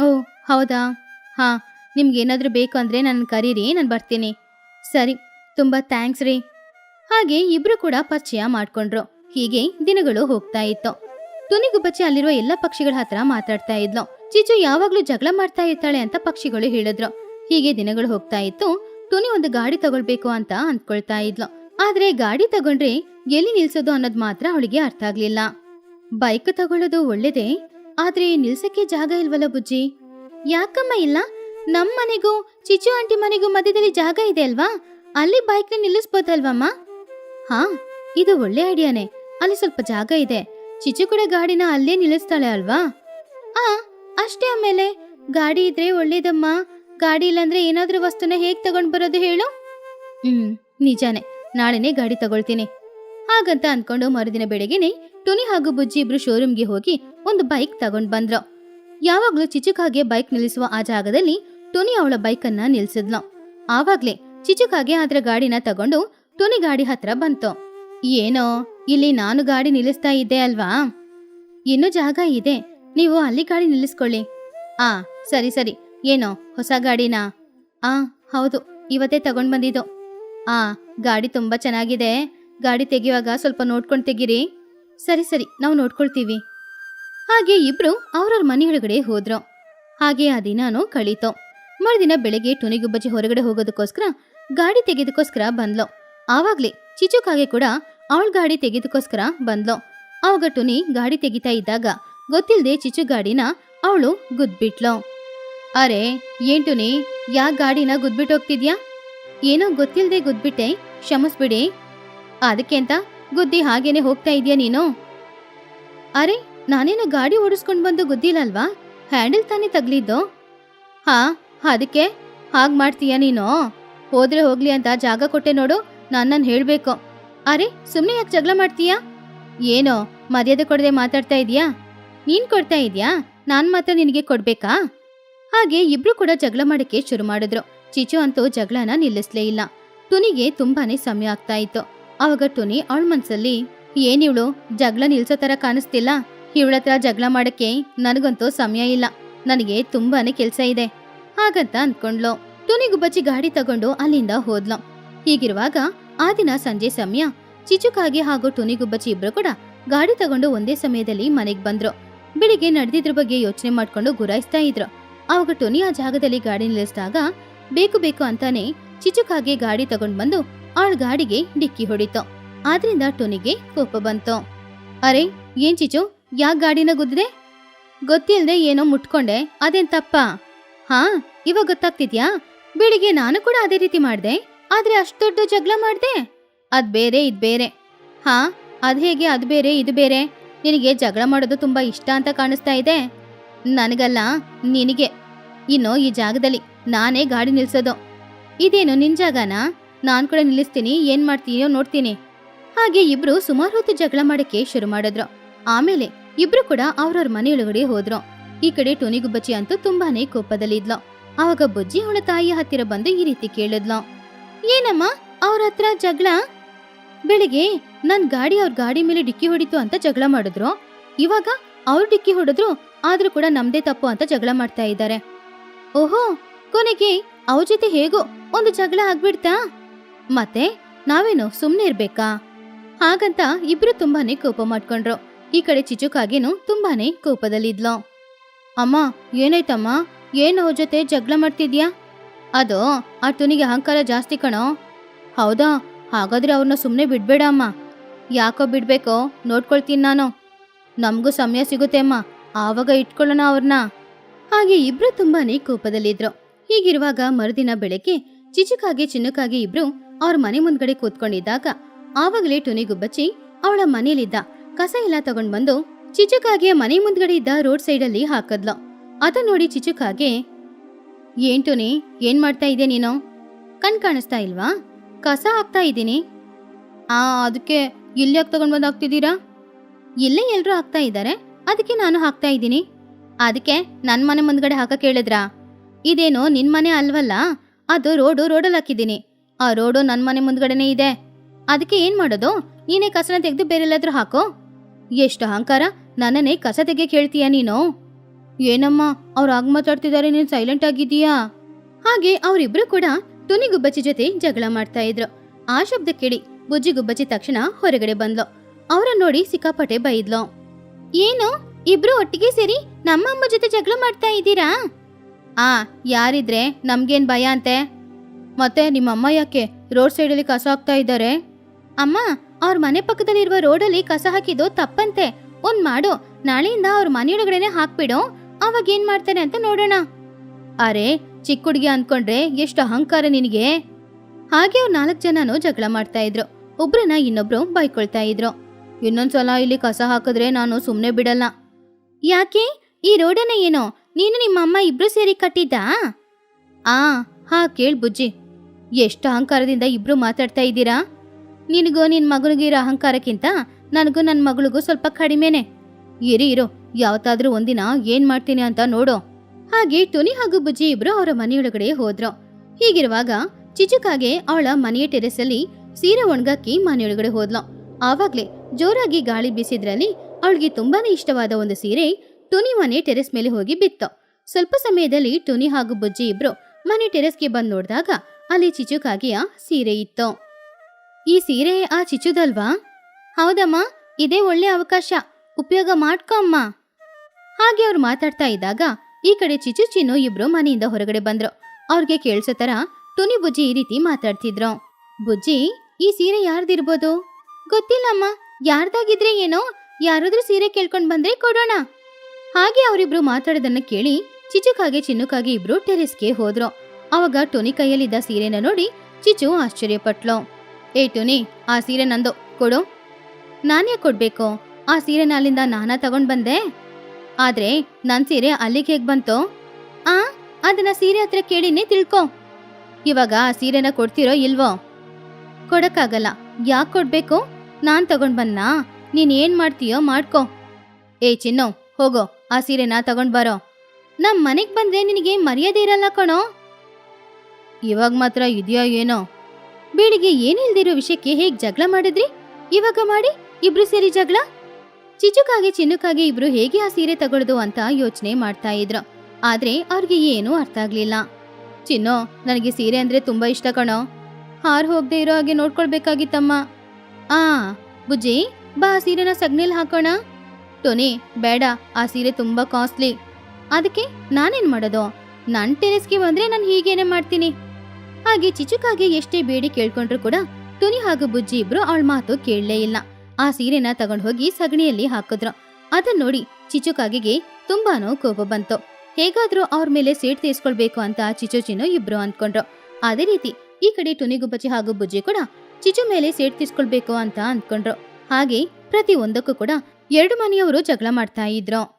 ಓ, ಹೌದಾ? ಹಾಂ, ನಿಮ್ಗೇನಾದರೂ ಬೇಕು ಅಂದರೆ ನನ್ನ ಕರೀರಿ, ನಾನು ಬರ್ತೀನಿ. ಸರಿ, ತುಂಬ ಥ್ಯಾಂಕ್ಸ್ ರೀ. ಹಾಗೆ ಇಬ್ಬರು ಕೂಡ ಪರಿಚಯ ಮಾಡಿಕೊಂಡ್ರು. ಹೀಗೆ ದಿನಗಳು ಹೋಗ್ತಾ ಇತ್ತು. ತುನಿಗುಬ್ಬಚ್ಚಿ ಅಲ್ಲಿರುವ ಎಲ್ಲ ಪಕ್ಷಿಗಳ ಹತ್ರ ಮಾತಾಡ್ತಾ ಇದ್ಲು. ಚಿಚು ಯಾವಾಗಲೂ ಜಗಳ ಮಾಡ್ತಾ ಇರ್ತಾಳೆ ಅಂತ ಪಕ್ಷಿಗಳು ಹೇಳಿದ್ರು. ಹೀಗೆ ದಿನಗಳು ಹೋಗ್ತಾ ಇತ್ತು. ಟುನಿ ಒಂದು ಗಾಡಿ ತಗೊಳ್ಬೇಕು ಅಂತ ಅಂದ್ಕೊಳ್ತಾ ಇದ್ಲು. ಆದ್ರೆ ಗಾಡಿ ತಗೊಂಡ್ರೆ ಎಲ್ಲಿ ನಿಲ್ಸೋದು ಅನ್ನೋದು ಮಾತ್ರ ಅವಳಿಗೆ ಅರ್ಥ ಆಗ್ಲಿಲ್ಲ. ಬೈಕ್ ತಗೊಳ್ಳೋದು ಒಳ್ಳೇದೇ, ಆದ್ರೆ ನಿಲ್ಸಕ್ಕೆ ಜಾಗ ಇಲ್ವಲ್ಲ ಬುಜ್ಜಿ? ಯಾಕಮ್ಮ ಇಲ್ಲ? ನಮ್ ಮನೆಗೂ ಚಿಚು ಆಂಟಿ ಮನೆಗೂ ಮಧ್ಯದಲ್ಲಿ ಜಾಗ ಇದೆ ಅಲ್ವಾ? ಅಲ್ಲಿ ಬೈಕ್ ನಿಲ್ಲಿಸ್ಬೋದಲ್ವಮ್ಮ? ಹಾ, ಇದು ಒಳ್ಳೆ ಐಡಿಯಾನೇ. ಅಲ್ಲಿ ಸ್ವಲ್ಪ ಜಾಗ ಇದೆ. ಚಿಚು ಕೂಡ ಗಾಡಿನ ಅಲ್ಲೇ ನಿಲ್ಲಿಸ್ತಾಳೆ ಅಲ್ವಾ? ಆ, ಅಷ್ಟೇ ಆಮೇಲೆ. ಗಾಡಿ ಇದ್ರೆ ಒಳ್ಳೇದಮ್ಮ. ಗಾಡಿ ಇಲ್ಲಾಂದ್ರೆ ಏನಾದ್ರೂ ವಸ್ತುನ ಹೇಗ್ ತಗೊಂಡ್ ಬರೋದು ಹೇಳು? ಹ್ಮ್, ನಿಜಾನೇ. ನಾಳೆನೇ ಗಾಡಿ ತಗೊಳ್ತೀನಿ. ಹಾಗಂತ ಅನ್ಕೊಂಡು ಮರುದಿನ ಬೆಳಗ್ಗೆನೆ ಟುನಿ ಹಾಗೂ ಬುಜ್ಜಿ ಇಬ್ರು ಶೋರೂಮ್ಗೆ ಹೋಗಿ ಒಂದು ಬೈಕ್ ತಗೊಂಡ್ ಬಂದ್ರು. ಯಾವಾಗ್ಲೂ ಚಿಚುಕಾಗೆ ಬೈಕ್ ನಿಲ್ಲಿಸುವ ಆ ಜಾಗದಲ್ಲಿ ಟುನಿ ಅವಳ ಬೈಕನ್ನ ನಿಲ್ಸಿದ್ಲು. ಆವಾಗ್ಲೇ ಚಿಚುಕಾಗೆ ಅದ್ರ ಗಾಡಿನ ತಗೊಂಡು ಟುನಿ ಗಾಡಿ ಹತ್ರ ಬಂತು. ಏನೋ, ಇಲ್ಲಿ ನಾನು ಗಾಡಿ ನಿಲ್ಲಿಸ್ತಾ ಇದ್ದೆ ಅಲ್ವಾ? ಇನ್ನೂ ಜಾಗ ಇದೆ. ನೀವು ಅಲ್ಲಿ ಗಾಡಿ ನಿಲ್ಲಿಸ್ಕೊಳ್ಳಿ. ಆ, ಸರಿ ಸರಿ. ಏನೋ ಹೊಸ ಗಾಡಿನಾ? ಆ, ಹೌದು, ಇವತ್ತೇ ತಗೊಂಡ್ ಬಂದಿದ್ದು. ಆ, ಗಾಡಿ ತುಂಬಾ ಚೆನ್ನಾಗಿದೆ. ಗಾಡಿ ತೆಗೆಯುವಾಗ ಸ್ವಲ್ಪ ನೋಡ್ಕೊಂಡು ತೆಗೀರಿ. ಸರಿ ಸರಿ, ನಾವು ನೋಡ್ಕೊಳ್ತೀವಿ. ಹಾಗೆ ಇಬ್ರು ಅವ್ರವ್ರ ಮನೆ ಒಳಗಡೆ ಹೋದ್ರು. ಹಾಗೆ ಆ ದಿನಾನು ಕಳೀತು. ಮರುದಿನ ಬೆಳಗ್ಗೆ ಟುನಿಗುಬ್ಬಜಿ ಹೊರಗಡೆ ಹೋಗೋದಕ್ಕೋಸ್ಕರ ಗಾಡಿ ತೆಗೆದಕ್ಕೋಸ್ಕರ ಬಂದ್ಲು. ಆವಾಗ್ಲೇ ಚಿಚುಕಾಗೆ ಕೂಡ ಅವಳ ಗಾಡಿ ತೆಗೆದಕ್ಕೋಸ್ಕರ ಬಂದ್ಲು. ಅವಾಗ ಟುನಿ ಗಾಡಿ ತೆಗಿತಾ ಇದ್ದಾಗ ಗೊತ್ತಿಲ್ಲದೆ ಚಿಚು ಗಾಡಿನ ಅವಳು ಗುದ್ಬಿಟ್ಲು. ಅರೆ ಏಂಟು ನೀ ಯಾ ಗಾಡಿನ ಗುದ್ಬಿಟ್ಟು ಹೋಗ್ತಿದ್ಯಾ? ಏನೋ ಗೊತ್ತಿಲ್ದೆ ಗುದ್ಬಿಟ್ಟೆ, ಕ್ಷಮಿಸ್ಬಿಡಿ. ಅದಕ್ಕೆ ಅಂತ ಗುದ್ದಿ ಹಾಗೇನೆ ಹೋಗ್ತಾ ಇದ್ಯಾ ನೀನು? ಅರೆ, ನಾನೇನು ಗಾಡಿ ಓಡಿಸ್ಕೊಂಡು ಬಂದು ಗುದ್ದಿಲ್ಲಲ್ವಾ ಹ್ಯಾಂಡಲ್ ತಾನೇ ತಗ್ಲಿದ್ದು? ಹಾ, ಅದಕ್ಕೆ, ಹಾಗೆ ಮಾಡ್ತೀಯ ನೀನು? ಹೋದ್ರೆ ಹೋಗ್ಲಿ ಅಂತ ಜಾಗ ಕೊಟ್ಟೆ ನೋಡು ನನ್ನನ್ನು ಹೇಳ್ಬೇಕು. ಅರೆ ಸುಮ್ಮನೆ ಯಾಕೆ ಜಗಳ ಮಾಡ್ತೀಯಾ? ಏನೋ, ಮರ್ಯಾದೆ ಕೊಡದೆ ಮಾತಾಡ್ತಾ ಇದೀಯಾ? ನೀನ್ ಕೊಡ್ತಾ ಇದೀಯಾ? ನಾನು ಮಾತ್ರ ನಿನಗೆ ಕೊಡ್ಬೇಕಾ? ಹಾಗೆ ಇಬ್ರು ಕೂಡ ಜಗಳ ಮಾಡಕ್ಕೆ ಶುರು ಮಾಡಿದ್ರು. ಚಿಚು ಅಂತೂ ಜಗಳನ ನಿಲ್ಲಿಸ್ಲೇ ಇಲ್ಲ. ಟುನಿಗೆ ತುಂಬಾನೇ ಸಮಯ ಆಗ್ತಾ ಇತ್ತು. ಅವಾಗ ಟುನಿ ಅವಳ ಮನ್ಸಲ್ಲಿ ಏನಿವಳು ಜಗಳ ನಿಲ್ಸೋ ತರ ಕಾಣಿಸ್ತಿಲ್ಲ. ಇವಳತ್ರ ಜಗಳ ಮಾಡಕ್ಕೆ ನನಗಂತೂ ಸಮಯ ಇಲ್ಲ. ನನಗೆ ತುಂಬಾನೇ ಕೆಲ್ಸ ಇದೆ. ಹಾಗಂತ ಅನ್ಕೊಂಡ್ಲು ಟುನಿಗುಬ್ಬಚ್ಚಿ ಗಾಡಿ ತಗೊಂಡು ಅಲ್ಲಿಂದ ಹೋದ್ಲು. ಹೀಗಿರುವಾಗ ಆ ದಿನ ಸಂಜೆ ಸಮಯ. ಚಿಚುಕಾಗಿ ಹಾಗೂ ಟುನಿಗುಬ್ಬಚ್ಚಿ ಇಬ್ರು ಕೂಡ ಗಾಡಿ ತಗೊಂಡು ಒಂದೇ ಸಮಯದಲ್ಲಿ ಮನೆಗ್ ಬಂದ್ರು. ಬೆಳಿಗ್ಗೆ ನಡೆದಿದ್ರ ಬಗ್ಗೆ ಯೋಚನೆ ಮಾಡ್ಕೊಂಡು ಗುರಾಯಿಸ್ತಾ ಇದ್ರು. ಅವಾಗ ಟೊನಿ ಆ ಜಾಗದಲ್ಲಿ ಗಾಡಿ ನಿಲ್ಲಿಸಿದಾಗ, ಬೇಕು ಬೇಕು ಅಂತಾನೆ ಚಿಚುಕಾಗೆ ಗಾಡಿ ತಗೊಂಡ್ ಬಂದು ಆಳ್ ಗಾಡಿಗೆ ಡಿಕ್ಕಿ ಹೊಡಿತು. ಆದ್ರಿಂದ ಟೊನಿಗೆ ಕೋಪ ಬಂತು. ಅರೆ, ಏನ್ ಚಿಚು? ಯಾಕೆ ಗಾಡಿನ ಗುದ್ದಿದೆ ಗೊತ್ತಿಲ್ಲದೆ ಏನೋ ಮುಟ್ಕೊಂಡೆ. ಅದೇನ್ ತಪ್ಪ? ಹಾ, ಇವಾಗ ಗೊತ್ತಾಗ್ತಿದ್ಯಾ? ಬೆಳಿಗ್ಗೆ ನಾನು ಕೂಡ ಅದೇ ರೀತಿ ಮಾಡ್ದೆ. ಆದ್ರೆ ಅಷ್ಟ್ ದೊಡ್ಡ ಜಗಳ ಮಾಡ್ದೆ? ಅದ್ ಬೇರೆ, ಇದ್ ಬೇರೆ. ಹಾ, ಅದ್ ಹೇಗೆ? ಅದ್ ಬೇರೆ, ಇದು ಬೇರೆ. ನಿನಗೆ ಜಗಳ ಮಾಡೋದು ತುಂಬಾ ಇಷ್ಟ ಅಂತ ಕಾಣಿಸ್ತಾ ಇದೆ? ನನಗಲ್ಲ, ನಿನಗೆ. ಇನ್ನು ಈ ಜಾಗದಲ್ಲಿ ನಾನೇ ಗಾಡಿ ನಿಲ್ಸೋದು. ಇದೇನು ನಿನ್ ಜಾಗನಾ? ನಾನ್ ಕೂಡ ನಿಲ್ಲಿಸ್ತೀನಿ, ಏನ್ ಮಾಡ್ತೀಯೋ ನೋಡ್ತೀನಿ. ಹಾಗೆ ಇಬ್ರು ಸುಮಾರು ಹೊತ್ತು ಜಗಳ ಮಾಡಕ್ಕೆ ಶುರು ಮಾಡಿದ್ರು. ಆಮೇಲೆ ಇಬ್ರು ಕೂಡ ಅವ್ರವ್ರ ಮನೆಯೊಳಗಡೆ ಹೋದ್ರು. ಈ ಕಡೆ ಟೊನಿಗುಬ್ಬಚ್ಚಿ ಅಂತೂ ತುಂಬಾನೇ ಕೋಪದಲ್ಲಿದ್ಲು. ಅವಾಗ ಬುಜ್ಜಿ ಹುಳ ತಾಯಿಯ ಹತ್ತಿರ ಬಂದು ಈ ರೀತಿ ಕೇಳಿದ್ಲು. ಏನಮ್ಮ, ಅವ್ರ ಹತ್ರ ಜಗಳ? ಬೆಳಿಗ್ಗೆ ನನ್ ಗಾಡಿ ಅವ್ರ ಗಾಡಿ ಮೇಲೆ ಡಿಕ್ಕಿ ಹೊಡಿತು ಅಂತ ಜಗಳ ಮಾಡಿದ್ರು. ಇವಾಗ ಅವ್ರು ಡಿಕ್ಕಿ ಹೊಡೆದ್ರು, ಆದ್ರೂ ಕೂಡ ನಮ್ದೇ ತಪ್ಪು ಅಂತ ಜಗಳ ಮಾಡ್ತಾ ಇದ್ದಾರೆ. ಓಹೋ, ಕೊನೆಗೆ ಅವ ಜೊತೆ ಹೇಗೋ ಒಂದು ಜಗಳ ಆಗ್ಬಿಡ್ತಾ? ಮತ್ತೆ ನಾವೇನು ಸುಮ್ನೆ ಇರ್ಬೇಕಾ? ಹಾಗಂತ ಇಬ್ರು ತುಂಬಾನೇ ಕೋಪ ಮಾಡ್ಕೊಂಡ್ರು. ಈ ಕಡೆ ಚಿಚುಕಾಗೇನು ತುಂಬಾನೇ ಕೋಪದಲ್ಲಿದ್ಲು. ಅಮ್ಮ, ಏನಾಯ್ತಮ್ಮ? ಏನು ಅವ್ರ ಜೊತೆ ಜಗಳ ಮಾಡ್ತಿದ್ಯಾ? ಅದು ಆ ತುನಿಗೆ ಅಹಂಕಾರ ಜಾಸ್ತಿ ಕಣೋ. ಹೌದಾ, ಹಾಗಾದ್ರೆ ಅವ್ರನ್ನ ಸುಮ್ಮನೆ ಬಿಡ್ಬೇಡ ಅಮ್ಮ. ಯಾಕೋ ಬಿಡ್ಬೇಕೋ, ನೋಡ್ಕೊಳ್ತೀನಿ ನಾನು. ನಮಗೂ ಸಮಯ ಸಿಗುತ್ತೆ ಅಮ್ಮ. ಆವಾಗ ಇಟ್ಕೊಳ್ಳೋಣ ಅವ್ರನ್ನ ಹಾಗೆ ಇಬ್ರು ತುಂಬಾನೇ ಕೋಪದಲ್ಲಿದ್ರು. ಹೀಗಿರುವಾಗ ಮರುದಿನ ಬೆಳಗ್ಗೆ ಚಿಚುಕಾಗೆ ಚಿನ್ನುಕಾಗಿ ಇಬ್ರು ಅವ್ರ ಮನೆ ಮುಂದ್ಗಡೆ ಕೂತ್ಕೊಂಡಿದ್ದಾಗ ಆವಾಗಲೇ ಟುನಿ ಗುಬ್ಬಚ್ಚಿ ಅವಳ ಮನೇಲಿದ್ದ ಕಸ ಎಲ್ಲ ತಗೊಂಡ್ ಬಂದು ಚಿಚುಕಾಗೆ ಮನೆ ಮುಂದ್ಗಡೆ ಇದ್ದ ರೋಡ್ ಸೈಡ್ ಅಲ್ಲಿ ಹಾಕದ್ಲು. ಅದ ನೋಡಿ ಚಿಚುಕಾಗೆ, ಏನ್ ಟುನಿ, ಏನ್ ಮಾಡ್ತಾ ಇದ್ದೆ ನೀನು? ಕಣ್ ಕಾಣಿಸ್ತಾ ಇಲ್ವಾ? ಕಸ ಹಾಕ್ತಾ ಇದ್ದೀನಿ ಆ ಅದಕ್ಕೆ ಇಲ್ಲಿ ಯಾಕೆ ತಗೊಂಡ್ ಬಂದು ಹಾಕ್ತಿದ್ದೀರಾ? ಇಲ್ಲೇ ಎಲ್ಲರೂ ಹಾಕ್ತಾ ಇದ್ದಾರೆ ಅದಕ್ಕೆ ನಾನು ಹಾಕ್ತಾ ಇದ್ದೀನಿ ಅದಕ್ಕೆ ನನ್ನ ಮನೆ ಮುಂದ್ಗಡೆ ಹಾಕಕ್ಕೆ ಹೇಳಿದ್ರಾ ಇದೇನೋ ನಿನ್ನ ಮನೆ ಅಲ್ವಲ್ಲ? ಅದು ರೋಡು ರೋಡಲ್ಲಿ ಹಾಕಿದ್ದೀನಿ. ಆ ರೋಡು ನನ್ನ ಮನೆ ಮುಂದ್ಗಡೆನೇ ಇದೆ. ಅದಕ್ಕೆ ಏನ್ ಮಾಡೋದು? ನೀನೇ ಕಸನ ತೆಗೆದು ಬೇರೆಲ್ಲಾದ್ರೂ ಹಾಕೋ? ಎಷ್ಟು ಅಹಂಕಾರ! ನನ್ನನ್ನೇ ಕಸ ತೆಗೆ ಹೇಳ್ತೀಯ ನೀನು? ಏನಮ್ಮ, ಅವ್ರು ಆಗ ಮಾತಾಡ್ತಿದ್ದಾರೆ ನೀನು ಸೈಲೆಂಟ್ ಆಗಿದೀಯಾ ಹಾಗೆ ಅವರಿಬ್ರು ಕೂಡ ತುನಿ ಗುಬ್ಬಚ್ಚಿ ಜೊತೆ ಜಗಳ ಮಾಡ್ತಾ ಇದ್ರು. ಆ ಶಬ್ದ ಕೇಳಿ ಬುಜ್ಜಿ ಗುಬ್ಬಚ್ಚಿ ತಕ್ಷಣ ಹೊರಗಡೆ ಬಂದ್ಲು. ಅವರನ್ನ ನೋಡಿ ಸಿಕ್ಕಾಪಟ್ಟೆ ಬೈದ್ಲು. ಏನು? ಇಬ್ರು ಒಟ್ಟಿಗೆ ಸೇರಿ ನಮ್ಮ ಅಮ್ಮ ಜೊತೆ ಜಗಳ ಮಾಡ್ತಾ ಇದ್ದೀರಾ? ಆ, ಯಾರಿದ್ರೆ ನಮ್ಗೇನ್ ಭಯ ಅಂತೆ? ಮತ್ತೆ ನಿಮ್ಮ ಅಮ್ಮ ಯಾಕೆ ರೋಡ್ ಸೈಡಲ್ಲಿ ಕಸ ಹಾಕ್ತಾ ಇದ್ದಾರೆ? ಅಮ್ಮ, ಅವ್ರ ಮನೆ ಪಕ್ಕದಲ್ಲಿರುವ ರೋಡಲ್ಲಿ ಕಸ ಹಾಕಿದ್ದು ತಪ್ಪಂತೆ. ಒಂದ್ ಮಾಡು, ನಾಳೆಯಿಂದ ಅವ್ರ ಮನೆಯೊಳಗಡೆನೆ ಹಾಕ್ಬಿಡು. ಅವಾಗ ಏನ್ ಮಾಡ್ತಾರೆ ಅಂತ ನೋಡೋಣ. ಅರೆ, ಚಿಕ್ಕ ಹುಡುಗಿ ಅನ್ಕೊಂಡ್ರೆ ಎಷ್ಟು ಅಹಂಕಾರ ನಿನಗೆ? ಹಾಗೆ ಅವ್ರು ನಾಲ್ಕು ಜನನು ಜಗಳ ಮಾಡ್ತಾ ಇದ್ರು. ಒಬ್ರನ್ನ ಇನ್ನೊಬ್ರು ಬೈಕೊಳ್ತಾ ಇದ್ರು. ಇನ್ನೊಂದ್ಸಲ ಇಲ್ಲಿ ಕಸ ಹಾಕಿದ್ರೆ ನಾನು ಸುಮ್ಮನೆ ಬಿಡಲ್ಲ. ಯಾಕೆ? ಈ ರೋಡನ ಏನೋ? ನೀನು ನಿಮ್ಮ ಅಮ್ಮ ಇಬ್ರು ಸೇರಿ ಕಟ್ಟಿದ್ದಾ? ಆ, ಹಾ, ಕೇಳ್ ಬುಜ್ಜಿ. ಎಷ್ಟು ಅಹಂಕಾರದಿಂದ ಇಬ್ರು ಮಾತಾಡ್ತಾ ಇದ್ದೀರಾ? ನಿನಗೂ ನಿನ್ ಮಗನಿಗೂ ಇರೋ ಅಹಂಕಾರಕ್ಕಿಂತ ನನಗೂ ನನ್ನ ಮಗಳಿಗೂ ಸ್ವಲ್ಪ ಕಡಿಮೆನೆ. ಇರಿ, ಇರೋ. ಯಾವತ್ತಾದ್ರೂ ಒಂದಿನ ಏನ್ ಮಾಡ್ತೀನಿ ಅಂತ ನೋಡೋ. ಹಾಗೆ ಟುನಿ ಹಾಗೂ ಬುಜ್ಜಿ ಇಬ್ರು ಅವರ ಮನೆಯೊಳಗಡೆ ಹೋದ್ರು. ಹೀಗಿರುವಾಗ ಚಿಚುಕಾಗೆ ಅವಳ ಮನೆಯ ಟೆರೆಸಲ್ಲಿ ಸೀರೆ ಒಣಗಾಕಿ ಮನೆಯೊಳಗಡೆ ಹೋದ್ಲು. ಆವಾಗ್ಲೇ ಜೋರಾಗಿ ಗಾಳಿ ಬೀಸಿದ್ರಲ್ಲಿ ಅವಳಿಗೆ ತುಂಬಾನೇ ಇಷ್ಟವಾದ ಒಂದು ಸೀರೆ ಟುನಿ ಮನೆ ಟೆರೆಸ್ ಮೇಲೆ ಹೋಗಿ ಬಿತ್ತು. ಸ್ವಲ್ಪ ಸಮಯದಲ್ಲಿ ಟುನಿ ಹಾಗೂ ಬುಜ್ಜಿ ಇಬ್ರು ಮನೆ ಟೆರೆಸ್ಗೆ ಬಂದ್ ನೋಡಿದಾಗ ಅಲ್ಲಿ ಚಿಚುಕಾಗಿಯ ಸೀರೆ ಇತ್ತು. ಈ ಸೀರೆ ಆ ಚಿಚುದಲ್ವಾ? ಹೌದಮ್ಮ, ಇದೇ ಒಳ್ಳೆ ಅವಕಾಶ. ಉಪಯೋಗ ಮಾಡ್ಕೊ ಅಮ್ಮ. ಹಾಗೆ ಅವ್ರು ಮಾತಾಡ್ತಾ ಇದ್ದಾಗ ಈ ಕಡೆ ಚಿಚು ಚಿನ್ನು ಇಬ್ರು ಮನೆಯಿಂದ ಹೊರಗಡೆ ಬಂದ್ರು. ಅವ್ರಿಗೆ ಕೇಳಿಸೋ ತರ ಟುನಿ, ಬುಜ್ಜಿ ಈ ರೀತಿ ಮಾತಾಡ್ತಿದ್ರು. ಬುಜ್ಜಿ, ಈ ಸೀರೆ ಯಾರ್ದಿರ್ಬೋದು? ಗೊತ್ತಿಲ್ಲಮ್ಮ, ಯಾರ್ದಾಗಿದ್ರೆ ಏನೋ ಯಾರಾದ್ರೂ ಸೀರೆ ಕೇಳ್ಕೊಂಡು ಬಂದ್ರೆ ಕೊಡೋಣ. ಹಾಗೆ ಅವರಿಬ್ರು ಮಾತಾಡೋದನ್ನ ಕೇಳಿ ಚಿಚುಕಾಗೆ ಚಿನ್ನುಕಾಗೆ ಇಬ್ರು ಟೆರೆಸ್ಗೆ ಹೋದ್ರು. ಅವಾಗ ಟೋನಿ ಕೈಯಲ್ಲಿದ್ದ ಸೀರೆನ ನೋಡಿ ಚಿಚು ಆಶ್ಚರ್ಯಪಟ್ಲು. ಏ ಟೋನಿ, ಆ ಸೀರೆ ನಂದು, ಕೊಡು. ನಾನೇ ಕೊಡ್ಬೇಕು? ಆ ಸೀರೆನ ಅಲ್ಲಿಂದ ನಾನ ತಗೊಂಡ್ ಬಂದೆ? ಆದ್ರೆ ನನ್ ಸೀರೆ ಅಲ್ಲಿಗೆ ಹೇಗ್ ಬಂತು? ಆ, ಅದನ್ನ ಸೀರೆ ಹತ್ರ ಕೇಳಿನೇ ತಿಳ್ಕೊ. ಇವಾಗ ಆ ಸೀರೆನ ಕೊಡ್ತಿರೋ ಇಲ್ವೋ? ಕೊಡಕ್ಕಾಗಲ್ಲ. ಯಾಕೆ ಕೊಡ್ಬೇಕು? ನಾನ್ ತಗೊಂಡ್ ಬಂದ್ನಾ? ನೀನ್ ಏನ್ ಮಾಡ್ತೀಯೋ ಮಾಡ್ಕೋ. ಏ ಚಿನ್ನು, ಹೋಗೋ, ಆ ಸೀರೆನ ತಗೊಂಡ್ ಬರೋ. ನಮ್ ಮನೆಗ್ ಬಂದ್ರೆ ನಿನಗೆ ಮರ್ಯಾದೆ ಇರಲ್ಲ ಕಣೋ. ಇವಾಗ ಮಾತ್ರ ಇದೆಯಾ ಏನೋ. ಬೇಡಿಗೆ ಏನಿಲ್ದಿರೋ ವಿಷಯಕ್ಕೆ ಹೇಗ್ ಜಗಳ ಮಾಡಿದ್ರಿ? ಇವಾಗ ಮಾಡಿ, ಇಬ್ರು ಸೇರಿ ಜಗಳ? ಚಿಚುಕಾಗೆ ಚಿನ್ನುಕಾಗೆ ಇಬ್ರು ಹೇಗೆ ಆ ಸೀರೆ ತಗೊಳ್ದು ಅಂತ ಯೋಚನೆ ಮಾಡ್ತಾ ಇದ್ರು. ಆದ್ರೆ ಅವ್ರಿಗೆ ಏನೂ ಅರ್ಥ ಆಗ್ಲಿಲ್ಲ. ಚಿನ್ನು, ನನಗೆ ಸೀರೆ ಅಂದ್ರೆ ತುಂಬಾ ಇಷ್ಟ ಕಣೋ. ಹಾರ್ ಹೋಗದೆ ಇರೋ ಹಾಗೆ ನೋಡ್ಕೊಳ್ಬೇಕಾಗಿತ್ತಮ್ಮ. ಆ, ಬುಜ್ಜಿ. ಬಾ ಆ ಸೀರೆನ ಸಗ್ನಿಲ್ ಹಾಕೋಣ. ಟೊನಿ, ಬೇಡ, ಆ ಸೀರೆ ತುಂಬಾ ಕಾಸ್ಟ್ಲಿ. ಅದಕ್ಕೆ ನಾನೇನ್ ಮಾಡೋದು? ನನ್ ಟೆರೆಸ್ಗೆ ಬಂದ್ರೆ ನಾನು ಹೀಗೇನೆ ಮಾಡ್ತೀನಿ. ಹಾಗೆ ಚಿಚುಕಾಗೆ ಎಷ್ಟೇ ಬೇಡಿ ಕೇಳ್ಕೊಂಡ್ರು ಕೂಡ ಟೊನಿ ಹಾಗೂ ಬುಜ್ಜಿ ಇಬ್ರು ಅವಳ ಮಾತು ಕೇಳಲೇ ಇಲ್ಲ. ಆ ಸೀರೆನ ತಗೊಂಡ್ ಹೋಗಿ ಸಗಣಿಯಲ್ಲಿ ಹಾಕಿದ್ರು. ಅದನ್ನ ನೋಡಿ ಚಿಚುಕಾಗೆಗೆ ತುಂಬಾನೋ ಕೋಪ ಬಂತು. ಹೇಗಾದ್ರೂ ಅವ್ರ ಮೇಲೆ ಸೇಟ್ ತೀಸ್ಕೊಳ್ಬೇಕು ಅಂತ ಚಿಚು ಚಿನ್ನು ಇಬ್ರು ಅಂದ್ಕೊಂಡ್ರು. ಅದೇ ರೀತಿ ಈ ಕಡೆ ಟುನಿಗುಬ್ಬಚ್ಚಿ ಹಾಗೂ ಬುಜ್ಜಿ ಕೂಡ ಚಿಚು ಮೇಲೆ ಸೇಟ್ ತೀಸ್ಕೊಳ್ಬೇಕು ಅಂತ ಅಂದ್ಕೊಂಡ್ರು. ಹಾಗೆ ಪ್ರತಿಯೊಂದಕ್ಕೂ ಕೂಡ ಎರಡು ಮನೆಯವರು ಜಗಳ ಮಾಡ್ತಾ ಇದ್ರು.